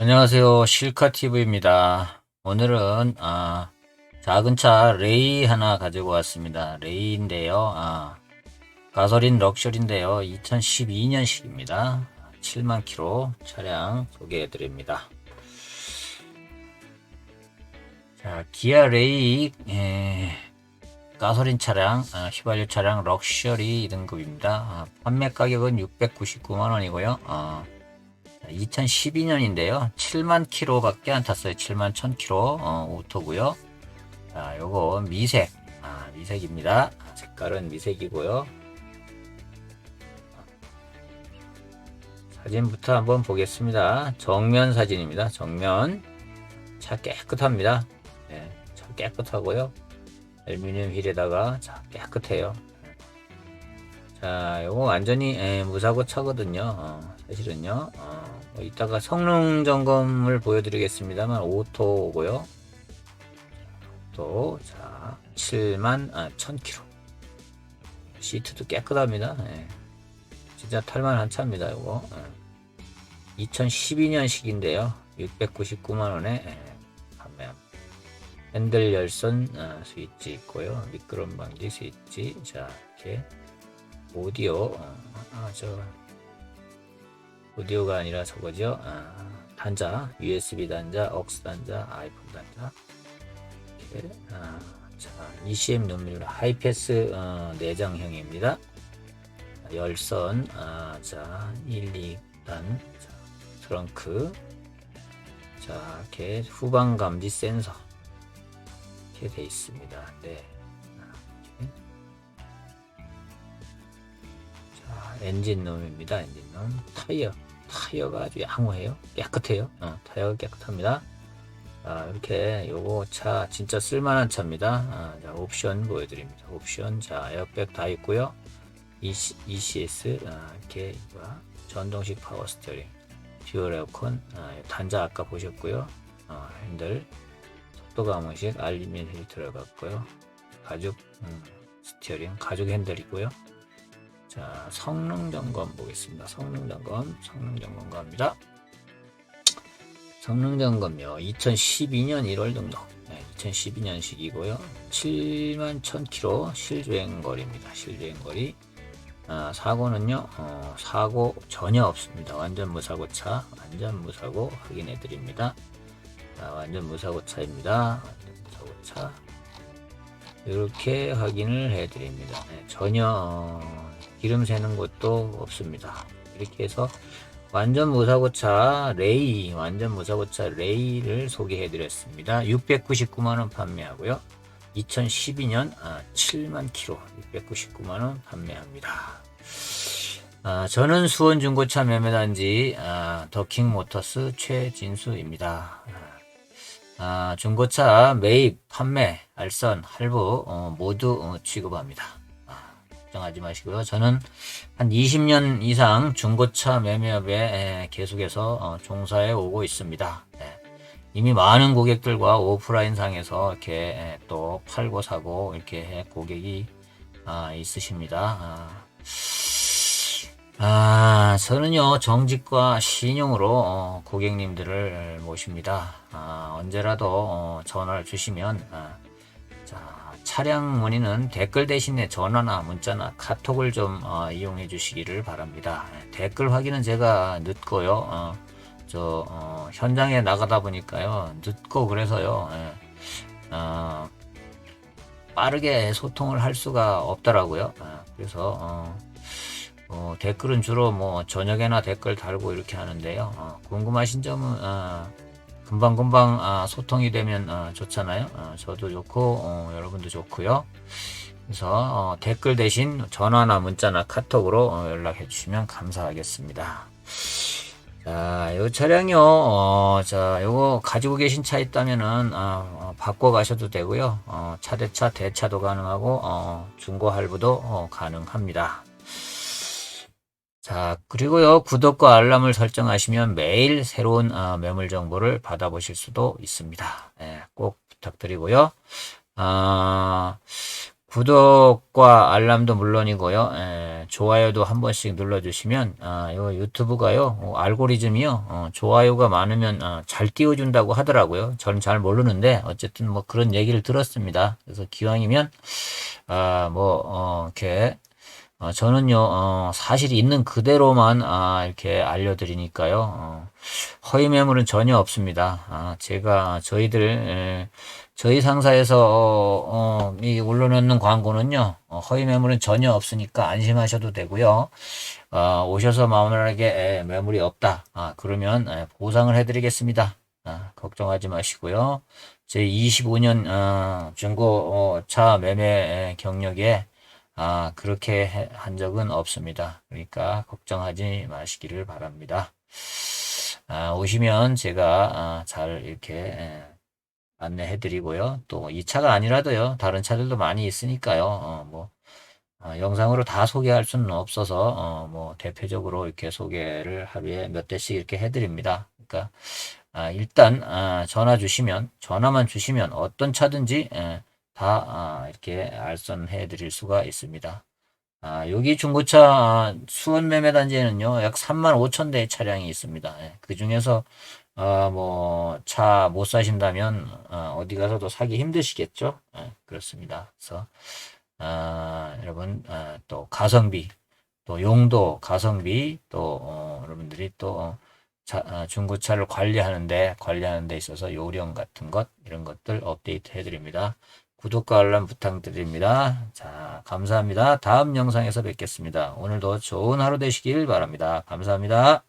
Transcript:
안녕하세요. 실카TV입니다. 오늘은, 아, 작은 차 레이 하나 가지고 왔습니다. 레이인데요. 아, 가솔린 럭셔리인데요. 2012년식입니다. 7만 킬로 차량 소개해 드립니다. 자, 기아 레이, 에, 가솔린 차량, 아, 휘발유 차량 럭셔리 등급입니다. 아, 판매 가격은 699만 원이고요. 2012년인데요. 7만 킬로밖에 안 탔어요. 7만 1000 킬로 어, 오토고요. 자, 요거 미색, 아, 미색입니다. 아, 색깔은 미색이고요. 사진부터 한번 보겠습니다. 정면 사진입니다. 정면 차 깨끗합니다. 네, 차 깨끗하고요. 알루미늄 휠에다가 차 깨끗해요. 자, 요거 완전히 에, 무사고 차거든요. 어, 사실은요. 어, 뭐 이따가 성능 점검을 보여드리겠습니다만 오토고요. 또, 자, 7만 아, 1000km. 시트도 깨끗합니다. 예. 진짜 탈만한 차입니다. 요거. 예. 2012년식인데요. 699만 원에 예, 판매합니다. 핸들 열선 아, 스위치 있고요. 미끄럼 방지 스위치. 자, 이렇게 오디오. 어, 아, 저 오디오가 아니라 저거죠? 아, 단자 USB 단자 억스 단자 아이폰 단자. 아, 자 ECM 눈밀 하이패스 어, 내장형입니다. 열선 아, 자 1, 2단 자, 트렁크. 자 이렇게 후방 감지 센서. 이렇게 돼 있습니다. 네. 엔진룸입니다. 엔진룸. 타이어. 타이어가 아주 양호해요. 깨끗해요. 어, 타이어가 깨끗합니다. 자, 이렇게 요거 차 진짜 쓸만한 차입니다. 아, 자, 옵션 보여드립니다. 옵션. 자, 에어백 다 있고요. EC, ECS 아, 이렇게. 전동식 파워 스티어링. 듀얼 에어컨. 아, 단자 아까 보셨고요. 어, 핸들. 속도 감으식 알루미늄 휠 들어갔고요. 가죽 음, 스티어링. 가죽 핸들이고요. 자, 성능 점검 보겠습니다. 성능 점검, 성능 점검 갑니다. 성능 점검요. 2012년 1월 등록. 네, 2012년식이고요. 7만 1000km 실주행 거리입니다. 실주행 거리. 아, 사고는요, 어, 사고 전혀 없습니다. 완전 무사고 차, 완전 무사고 확인해 드립니다. 아, 완전 무사고 차입니다. 완전 무사고 차. 이렇게 확인을 해 드립니다. 네, 전혀 어, 기름 새는 것도 없습니다. 이렇게 해서 완전 무사고차 레이, 완전 무사고차 레이를 소개해 드렸습니다. 699만원 판매하고요. 2012년 아, 7만 킬로 699만원 판매합니다. 아, 저는 수원 중고차 매매단지 아, 더킹 모터스 최진수입니다. 아, 중고차 매입, 판매, 알선, 할부 어, 모두 어, 취급합니다. 걱정하지 마시고요. 저는 한 20년 이상 중고차 매매업에 계속해서 어, 종사해 오고 있습니다. 네. 이미 많은 고객들과 오프라인 상에서 이렇게 또 팔고 사고 이렇게 고객이 아, 있으십니다. 아, 아, 저는요 정직과 신용으로 어, 고객님들을 모십니다. 아, 언제라도 어, 전화를 주시면 아, 차량 문의는 댓글 대신에 전화나 문자나 카톡을 좀 어, 이용해 주시기를 바랍니다. 댓글 확인은 제가 늦고요. 어, 저 어, 현장에 나가다 보니까요 늦고 그래서요. 예, 어, 빠르게 소통을 할 수가 없더라고요. 예, 그래서 어, 어, 댓글은 주로 뭐 저녁에나 댓글 달고 이렇게 하는데요. 어, 궁금하신 점은 어, 금방금방 아, 소통이 되면 아, 좋잖아요. 아, 저도 좋고 어, 여러분도 좋고요. 그래서 어, 댓글 대신 전화나 문자나 카톡으로 어, 연락해 주시면 감사하겠습니다. 자, 이 차량요, 어, 자, 요거 가지고 계신 차 있다면은, 어, 바꿔 가셔도 되고요. 어, 차대차 대차도 가능하고, 어, 중고 할부도 어, 가능합니다. 자, 그리고요, 구독과 알람을 설정하시면 매일 새로운 어, 매물 정보를 받아보실 수도 있습니다. 네, 꼭 부탁드리고요. 아, 구독과 알람도 물론이고요. 에, 좋아요도 한 번씩 눌러주시면 아, 요 유튜브가요 어, 알고리즘이요 어, 좋아요가 많으면 어, 잘 띄워준다고 하더라고요. 저는 잘 모르는데 어쨌든 뭐 그런 얘기를 들었습니다. 그래서 기왕이면 아, 뭐 어, 이렇게 어, 저는요 어, 사실이 있는 그대로만 아, 이렇게 알려드리니까요. 어, 허위 매물은 전혀 없습니다. 아, 제가 저희들 에, 저희 상사에서 어, 어, 이 올려놓는 광고는요 어, 허위 매물은 전혀 없으니까 안심하셔도 되고요. 어, 오셔서 에, 매물이 없다. 아, 그러면 에, 보상을 해드리겠습니다. 아, 걱정하지 마시고요. 제 25년 어, 중고 어, 차 매매 경력에 아, 그렇게 해- 한 적은 없습니다. 그러니까 걱정하지 마시기를 바랍니다. 아, 오시면 제가 아, 잘 이렇게 에, 안내해 드리고요. 또 이 차가 아니라도요. 다른 차들도 많이 있으니까요. 어, 뭐 아, 영상으로 다 소개할 수는 없어서 어, 뭐 대표적으로 이렇게 소개를 하루에 몇 대씩 이렇게 해 드립니다. 그러니까 아, 일단 아, 전화 주시면 전화만 주시면 어떤 차든지 에, 다 아, 이렇게 알선해 드릴 수가 있습니다. 아, 여기 중고차 아, 수원 매매 단지에는요 약 3만 5천 대의 차량이 있습니다. 예, 그 중에서 아, 뭐 차 못 사신다면 아, 어디 가서도 사기 힘드시겠죠? 예, 그렇습니다. 그래서 아, 여러분 아, 또 가성비 또 용도 가성비 또 어, 여러분들이 또 어, 자, 아, 중고차를 관리하는데 관리하는 데 있어서 요령 같은 것 이런 것들 업데이트 해드립니다. 구독과 알람 부탁드립니다. 자, 감사합니다. 다음 영상에서 뵙겠습니다. 오늘도 좋은 하루 되시길 바랍니다. 감사합니다.